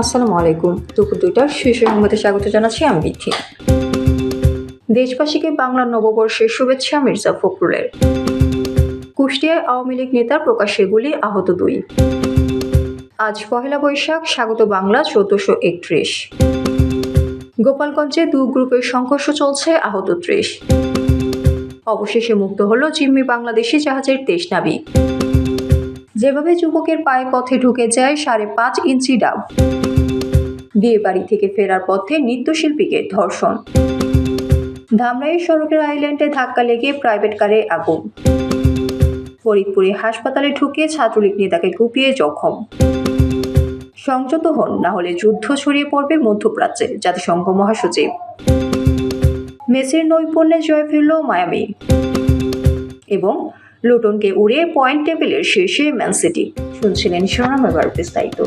আসসালামু আলাইকুম। দুপুর দুইটার শীর্ষ সংবাদে স্বাগত জানাচ্ছি আমি বিথি। দেশবাসীকে বাংলা নববর্ষের শুভেচ্ছা, মির্জা ফখরুলের। কুষ্টিয়ায় আওয়ামী লীগ নেতার প্রকাশ্যে গুলি, আহত দুই। আজ পহেলা বৈশাখ, স্বাগত বাংলা, চোদ্দশো একত্রিশ। গোপালগঞ্জে দু গ্রুপের সংঘর্ষ চলছে, আহত ত্রিশ। অবশেষে মুক্ত হলো জিম্মি বাংলাদেশি জাহাজের তেইশ নাবিক। যেভাবে যুবকের পায়ে পথে ঢুকে যায় সাড়ে পাঁচ ইঞ্চি ডাব। বিয়ে বাড়ি থেকে ফেরার পথে নৃত্যশিল্পীকে ধর্ষণ। ধামরাই সড়কের আইল্যান্ডে ধাক্কা লেগে প্রাইভেট কারে আগুন। ফরিদপুরে হাসপাতালে ঢুকে ছাত্রলীগ নেতাকে কুপিয়ে জখম। সংযত হন, না হলে যুদ্ধ ছড়িয়ে পড়বে মধ্যপ্রাচ্যে, জাতিসংঘ মহাসচিব। মেসির নৈপুণ্যে জয় ফিরল মায়ামি। এবং লুটনকে উড়িয়ে পয়েন্ট টেবিলের শীর্ষে ম্যান সিটি। শুনছিলেন শিরোনাম এবার বিস্তারিত।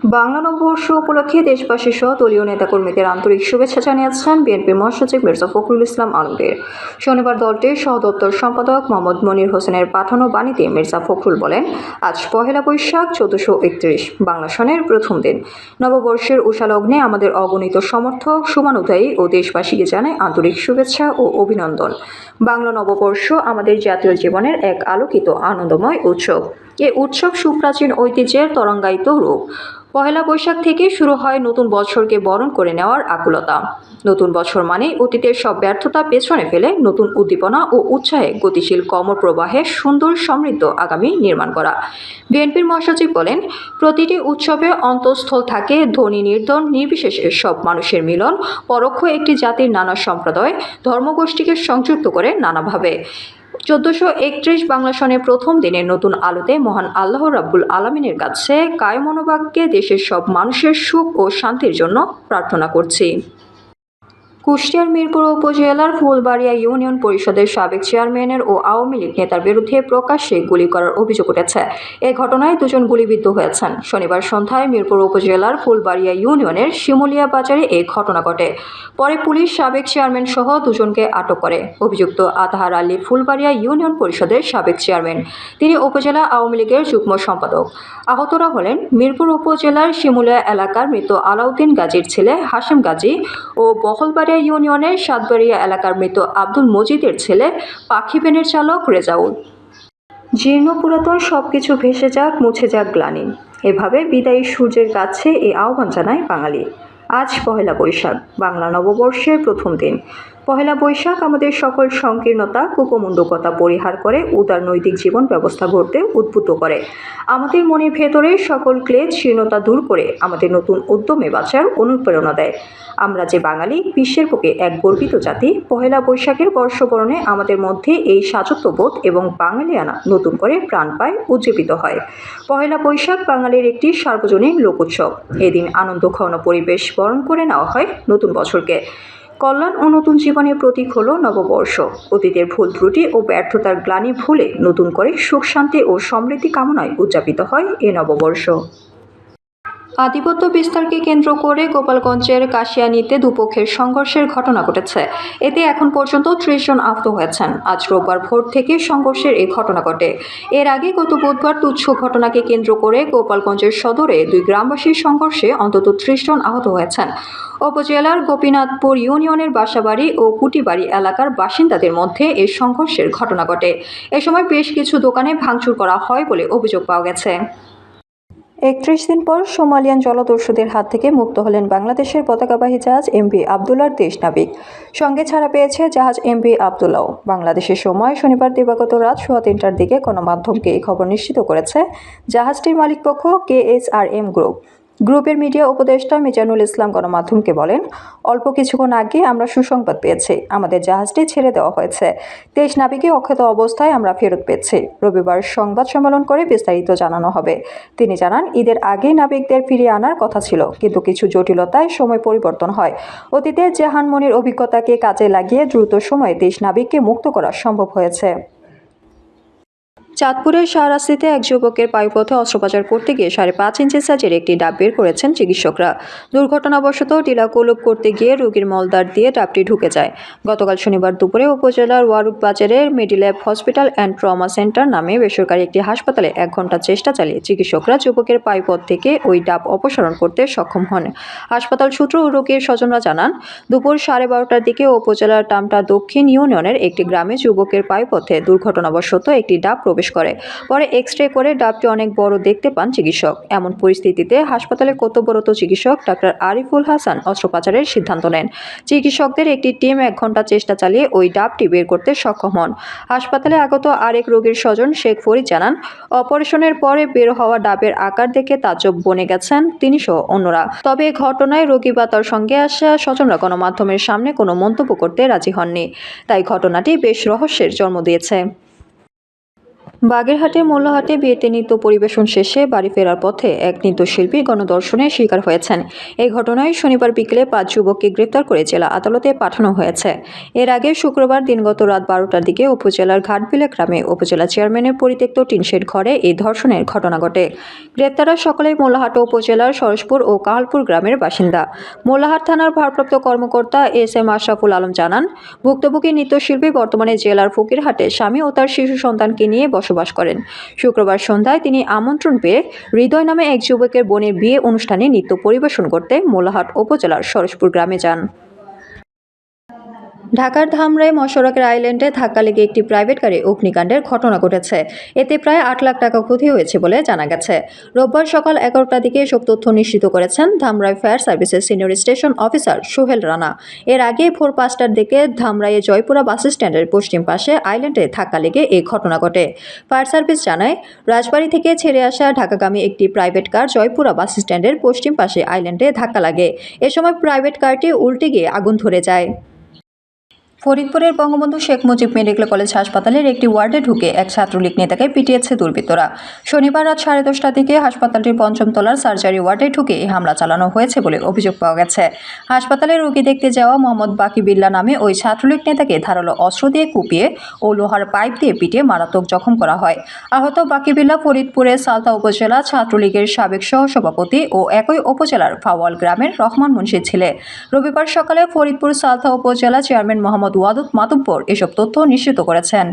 বাংলা নববর্ষ উপলক্ষে দেশবাসী সহ দলীয় নেতাকর্মীদের আন্তরিক শুভেচ্ছা জানিয়েছেন বিএনপির মহাসচিব মির্জা ফখরুল ইসলাম আলমগীর। শনিবার দলটির সহ দপ্তর সম্পাদক মোহাম্মদ মনির হোসেনের পাঠানো বাণীতে মির্জা ফখরুল বলেন, আজ পহেলা বৈশাখ, চোদ্দশো একত্রিশ, বাংলা সনের প্রথম দিন। নববর্ষের উষালগ্নে আমাদের অগণিত সমর্থক সুমানুধ্যায়ী ও দেশবাসীকে জানায় আন্তরিক শুভেচ্ছা ও অভিনন্দন। বাংলা নববর্ষ আমাদের জাতীয় জীবনের এক আলোকিত, আনন্দময় উৎসব। এ উৎসব সুপ্রাচীন ঐতিহ্যের তরঙ্গায়িত রূপ। পহেলা বৈশাখ থেকে শুরু হয় নতুন বছরকে বরণ করে নেওয়ার আকুলতা। নতুন বছর মানে অতীতের সব ব্যর্থতা পেছনে ফেলে নতুন উদ্দীপনা ও উৎসাহে গতিশীল কমর প্রবাহে সুন্দর সমৃদ্ধ আগামী নির্মাণ করা। বিএনপির মহাসচিব বলেন, প্রতিটি উৎসবে অন্তঃস্থল থাকে ধনী, নির্ধন, নির্বিশেষে সব মানুষের মিলন, পরোক্ষ একটি জাতির নানা সম্প্রদায় ধর্মগোষ্ঠীকে সংযুক্ত করে নানাভাবে। চোদ্দশো একত্রিশ বাংলা সনের প্রথম দিনের নতুন আলোতে মহান আল্লাহ রাব্বুল আলমিনের কাছে কায়মনোবাক্যে দেশের সব মানুষের সুখ ও শান্তির জন্য প্রার্থনা করছি। কুষ্টিয়ার মিরপুর উপজেলার ফুলবাড়িয়া ইউনিয়ন পরিষদের সাবেক চেয়ারম্যানের ও আওয়ামী লীগ নেতার বিরুদ্ধে প্রকাশ্যে গুলি করার অভিযোগ উঠেছে। এ ঘটনায় দুজন গুলিবিদ্ধ হয়েছেন। শনিবার সন্ধ্যায় মিরপুর উপজেলার ফুলবাড়িয়া ইউনিয়নের শিমুলিয়া বাজারে এই ঘটনা ঘটে। পরে পুলিশ সাবেক চেয়ারম্যান সহ দুজনকে আটক করে। অভিযুক্ত আতাহার আলী ফুলবাড়িয়া ইউনিয়ন পরিষদের সাবেক চেয়ারম্যান। তিনি উপজেলা আওয়ামী লীগের যুগ্ম সম্পাদক। আহতরা হলেন মিরপুর উপজেলার শিমুলিয়া এলাকার মৃত আলাউদ্দিন গাজীর ছেলে হাসিম গাজী ও বহলবাড়িয়া ইউনিয়নের সাতবাড়িয়া এলাকার মৃত আব্দুল মজিদের ছেলে, পাখি পেনের চালক রেজাউল। জীর্ণ পুরাতন সব কিছু ভেসে যাক, মুছে যাক গ্লানি। এভাবে বিদায়ী সূর্যের কাছে এই আহ্বান জানায় বাঙালি। আজ পহেলা বৈশাখ, বাংলা নববর্ষের প্রথম দিন। পহেলা বৈশাখ আমাদের সকল সংকীর্ণতা কুপমুণ্ডকতা পরিহার করে উদার নৈতিক জীবন ব্যবস্থা গড়তে উদ্বুদ্ধ করে। আমাদের মনের ভেতরে সকল ক্লেদ, শীর্ণতা দূর করে আমাদের নতুন উদ্যমে বাঁচার অনুপ্রেরণা দেয়। আমরা যে বাঙালি, বিশ্বের বুকে এক গর্বিত জাতি, পহেলা বৈশাখের বর্ষবরণে আমাদের মধ্যে এই সাজত্ববোধ এবং বাঙালিয়ানা নতুন করে প্রাণ পায়, উজ্জীবিত হয়। পহেলা বৈশাখ বাঙালির একটি সার্বজনীন লোক উৎসব এদিন আনন্দ ঘন পরিবেশ বরণ করে নেওয়া হয় নতুন বছরকে। কল্যাণ ও নতুন জীবনের প্রতীক হল নববর্ষ। অতীতের ভুল ত্রুটি ও ব্যর্থতার গ্লানি ভুলে নতুন করে সুখ, শান্তি ও সমৃদ্ধি কামনায় উদযাপিত হয় এ নববর্ষ। আধিপত্য বিস্তারকে কেন্দ্র করে গোপালগঞ্জের কাশিয়ানিতে দুপক্ষের সংঘর্ষের ঘটনা ঘটেছে। এতে এখন পর্যন্ত ত্রিশ জন আহত হয়েছেন। আজ রোববার ভোর থেকে সংঘর্ষের এই ঘটনা ঘটে। এর আগে গত বুধবার তুচ্ছ ঘটনাকে কেন্দ্র করে গোপালগঞ্জের সদরে দুই গ্রামবাসীর সংঘর্ষে অন্তত ত্রিশ জন আহত হয়েছেন। উপজেলার গোপীনাথপুর ইউনিয়নের বাসাবাড়ি ও কুটিবাড়ি এলাকার বাসিন্দাদের মধ্যে এই সংঘর্ষের ঘটনা ঘটে। এ সময় বেশ কিছু দোকানে ভাঙচুর করা হয় বলে অভিযোগ পাওয়া গেছে। একত্রিশ দিন পর সোমালিয়ান জলদস্যুদের হাত থেকে মুক্ত হলেন বাংলাদেশের পতাকাবাহী জাহাজ এমভি আবদুল্লার দেশ নাবিক। সঙ্গে ছাড়া পেয়েছে জাহাজ এমভি আবদুল্লাও বাংলাদেশের সময় শনিবার দিবাগত রাত সোয়া তিনটার দিকে গণমাধ্যমকে এই খবর নিশ্চিত করেছে জাহাজটির মালিকপক্ষ K S R M group. গ্রুপের মিডিয়া উপদেষ্টা মিজানুল ইসলাম গণমাধ্যমকে বলেন, অল্প কিছুক্ষণ আগে আমরা সুসংবাদ পেয়েছি, আমাদের জাহাজটি ছেড়ে দেওয়া হয়েছে। তেইশ নাবিকে অক্ষত অবস্থায় আমরা ফেরত পেয়েছি। রবিবার সংবাদ সম্মেলন করে বিস্তারিত জানানো হবে। তিনি জানান, ঈদের আগেই নাবিকদের ফিরিয়ে আনার কথা ছিল, কিন্তু কিছু জটিলতায় সময় পরিবর্তন হয়। অতীতে জাহানমনির অভিজ্ঞতাকে কাজে লাগিয়ে দ্রুত সময়ে দেশ নাবিককে মুক্ত করা সম্ভব হয়েছে। চাঁদপুরের শাহরাস্তিতে এক যুবকের পায়ুপথে অস্ত্রোপচার করতে গিয়ে সাড়ে পাঁচ ইঞ্চি সাইজের একটি ডাব বের করেছেন চিকিৎসকরা। দুর্ঘটনাবশত টিলাকোলপ করতে গিয়ে রোগীর মলদার দিয়ে ডাবটি ঢুকে যায়। গতকাল শনিবার দুপুরে উপজেলার ওয়ারুক বাজারের Medilab hospital and trauma centre নামে বেসরকারি একটি হাসপাতালে এক ঘণ্টা চেষ্টা চালিয়ে চিকিৎসকরা যুবকের পায়ুপথ থেকে ওই ডাব অপসারণ করতে সক্ষম হন। হাসপাতাল সূত্র ও রোগীর স্বজনরা জানান, দুপুর সাড়ে বারোটার দিকে উপজেলার টামটা দক্ষিণ ইউনিয়নের একটি গ্রামে যুবকের পায়ুপথে দুর্ঘটনাবশত একটি ডাব প্রবেশ করে। পরে এক্স রে করে ডাবটি অনেক বড় দেখতে পান চিকিৎসক। এমন পরিস্থিতিতে হাসপাতালে কর্তব্যরত চিকিৎসক ডাক্তার আরিফুল হাসান অস্ত্রোপচারের সিদ্ধান্ত নেন। চিকিৎসকদের একটি টিম এক ঘণ্টা চেষ্টা চালিয়ে ওই ডাবটি বের করতে সক্ষম হন। হাসপাতালে আগত আরেক রোগীর স্বজন শেখ ফরিদ জানান, অপারেশনের পরে বের হওয়া ডাবের আকার দেখে তাজ্জব বনে গেছেন তিনি সহ অন্যরা। তবে এ ঘটনায় রোগী বা তার সঙ্গে আসা স্বজনরা গণমাধ্যমের সামনে কোনো মন্তব্য করতে রাজি হননি। তাই ঘটনাটি বেশ রহস্যের জন্ম দিয়েছে। বাগেরহাটের মোল্লাহাটে বিয়েতে নৃত্য পরিবেশন শেষে বাড়ি ফেরার পথে এক নৃত্যশিল্পী গণদর্শনের শিকার হয়েছেন। এই ঘটনায় শনিবার বিকেলে পাঁচ যুবককে গ্রেপ্তার করে জেলা আদালতে পাঠানো হয়েছে। এর আগে শুক্রবার দিনগত রাত বারোটার দিকে উপজেলার ঘাটবিলা গ্রামে উপজেলা চেয়ারম্যানের পরিত্যক্ত টিনশেড ঘরে এই ধর্ষণের ঘটনা ঘটে। গ্রেপ্তাররা সকলেই মোল্লাহাট উপজেলার সরসপুর ও কাহালপুর গ্রামের বাসিন্দা। মোল্লাহাট থানার ভারপ্রাপ্ত কর্মকর্তা এস এম আশরাফুল আলম জানান, ভুক্তভোগী নৃত্যশিল্পী বর্তমানে জেলার ফকিরহাটে স্বামী ও তার শিশু সন্তানকে নিয়ে বসবাস করেন। শুক্রবার সন্ধ্যায় তিনি আমন্ত্রণ পেয়ে হৃদয় নামে এক যুবকের বোনের বিয়ে অনুষ্ঠানে নৃত্য পরিবেশন করতে মোলাহাট উপজেলার সরসপুর গ্রামে যান। ঢাকার ধামরাই মশরকের আইল্যান্ডে ধাক্কা লেগে একটি প্রাইভেট গাড়ি অগ্নিকাণ্ডের ঘটনা ঘটেছে। এতে প্রায় আট লাখ টাকা ক্ষতি হয়েছে বলে জানা গেছে। রোববার সকাল এগারোটার দিকে এসব তথ্য নিশ্চিত করেছেন ধামরাই ফায়ার সার্ভিসের senior station officer Sohel Rana. এর আগে ভোর পাঁচটার দিকে ধামরাইয়ে জয়পুরা বাস স্ট্যান্ডের পশ্চিম পাশে আইল্যান্ডে ধাক্কা লেগে এই ঘটনা ঘটে। ফায়ার সার্ভিস জানায়, রাজবাড়ী থেকে ছেড়ে আসা ঢাকাগামী একটি প্রাইভেট কার জয়পুরা বাস স্ট্যান্ডের পশ্চিম পাশে আইল্যান্ডে ধাক্কা লাগে। এ সময় প্রাইভেট কারটি উল্টে গিয়ে আগুন ধরে যায়। ফরিদপুরের বঙ্গবন্ধু শেখ মুজিব মেডিকেল কলেজ হাসপাতালের একটি ওয়ার্ডে ঢুকে এক ছাত্রলীগ নেতাকে পিটিয়েছে দুর্বৃত্তরা। শনিবার রাত সাড়ে দশটা থেকে হাসপাতালটির পঞ্চম তলার সার্জারি ওয়ার্ডে ঢুকে এই হামলা চালানো হয়েছে বলে অভিযোগ পাওয়া গেছে। হাসপাতালে রোগী দেখতে যাওয়া মোহাম্মদ বাকি বিল্লা নামে ওই ছাত্রলীগ নেতাকে ধারালো অস্ত্র দিয়ে কুপিয়ে ও লোহার পাইপ দিয়ে পিটিয়ে মারাত্মক জখম করা হয়। আহত বাকি বিল্লা ফরিদপুরের সালতা উপজেলা ছাত্রলীগের সাবেক সহসভাপতি ও একই উপজেলার ফাওয়াল গ্রামের রহমান মুন্সির ছেলে। রবিবার সকালে ফরিদপুর সালতা উপজেলা চেয়ারম্যান মোহাম্মদ ওয়াদুদ মাতুব্বর এসব তথ্য নিশ্চিত করেছেন।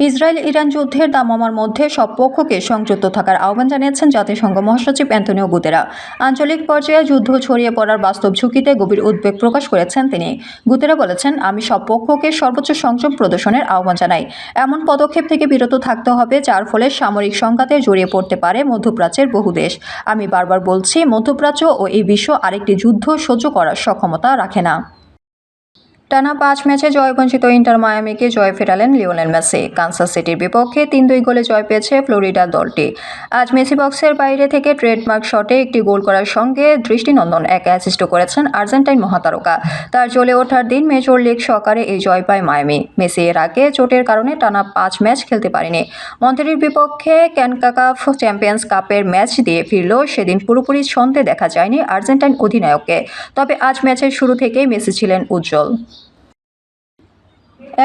ইসরায়েল ইরান যুদ্ধের দামামার মধ্যে সব পক্ষকে সংযুক্ত থাকার আহ্বান জানিয়েছেন জাতিসংঘ মহাসচিব অ্যান্টনিও গুতেরা। আঞ্চলিক পর্যায়ে যুদ্ধ ছড়িয়ে পড়ার বাস্তব ঝুঁকিতে গভীর উদ্বেগ প্রকাশ করেছেন তিনি। গুতেরা বলেছেন, আমি সব পক্ষকে সর্বোচ্চ সংযম প্রদর্শনের আহ্বান জানাই। এমন পদক্ষেপ থেকে বিরত থাকতে হবে, যার ফলে সামরিক সংঘাতে জড়িয়ে পড়তে পারে মধ্যপ্রাচ্যের বহু দেশ। আমি বারবার বলছি, মধ্যপ্রাচ্য ও এই বিশ্ব আরেকটি যুদ্ধ সহ্য করার সক্ষমতা রাখে না। টানা পাঁচ ম্যাচে জয়বঞ্চিত ইন্টার মায়ামিকে জয় ফেরালেন লিওনেল মেসি। কানসাস সিটির বিপক্ষে তিন দুই গোলে জয় পেয়েছে ফ্লোরিডা দলটি। আজ মেসি বক্সের বাইরে থেকে ট্রেডমার্ক শটে একটি গোল করার সঙ্গে দৃষ্টিনন্দন এক অ্যাসিস্ট করেছেন আর্জেন্টাইন মহাতারকা। তার জ্বলে ওঠার দিন মেজর লিগ সহকারে এই জয় পায় মায়ামি। মেসি এর আগে চোটের কারণে টানা পাঁচ ম্যাচ খেলতে পারেনি। মন্ত্রীর বিপক্ষে ক্যানকাকাফ চ্যাম্পিয়ন্স কাপের ম্যাচ দিয়ে ফিরলেও সেদিন পুরোপুরি ছন্দে দেখা যায়নি আর্জেন্টাইন অধিনায়ককে। তবে আজ ম্যাচের শুরু থেকেই মেসি ছিলেন উজ্জ্বল।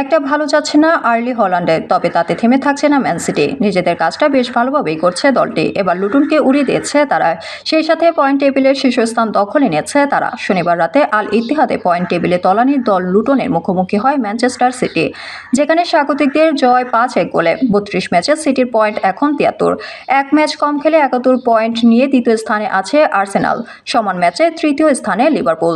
একটা ভালো যাচ্ছে না আর্লি হল্যান্ডে, তবে তাতে থেমে থাকছে না ম্যান সিটি। নিজেদের কাজটা বেশ ভালোভাবেই করছে দলটি। এবার লুটুনকে উড়িয়ে দিয়েছে তারা। সেই সাথে পয়েন্ট টেবিলের শীর্ষস্থান দখলে নিয়েছে তারা। শনিবার রাতে আল ইতিহাদে পয়েন্ট টেবিলে তলানির দল লুটনের মুখোমুখি হয় ম্যানচেস্টার সিটি, যেখানে স্বাগতিকদের জয় পাঁচ এক গোলে। বত্রিশ ম্যাচে সিটির পয়েন্ট এখন তিয়াত্তর। এক ম্যাচ কম খেলে একাত্তর পয়েন্ট নিয়ে দ্বিতীয় স্থানে আছে আর্সেনাল। সমান ম্যাচে তৃতীয় স্থানে লিভারপুল।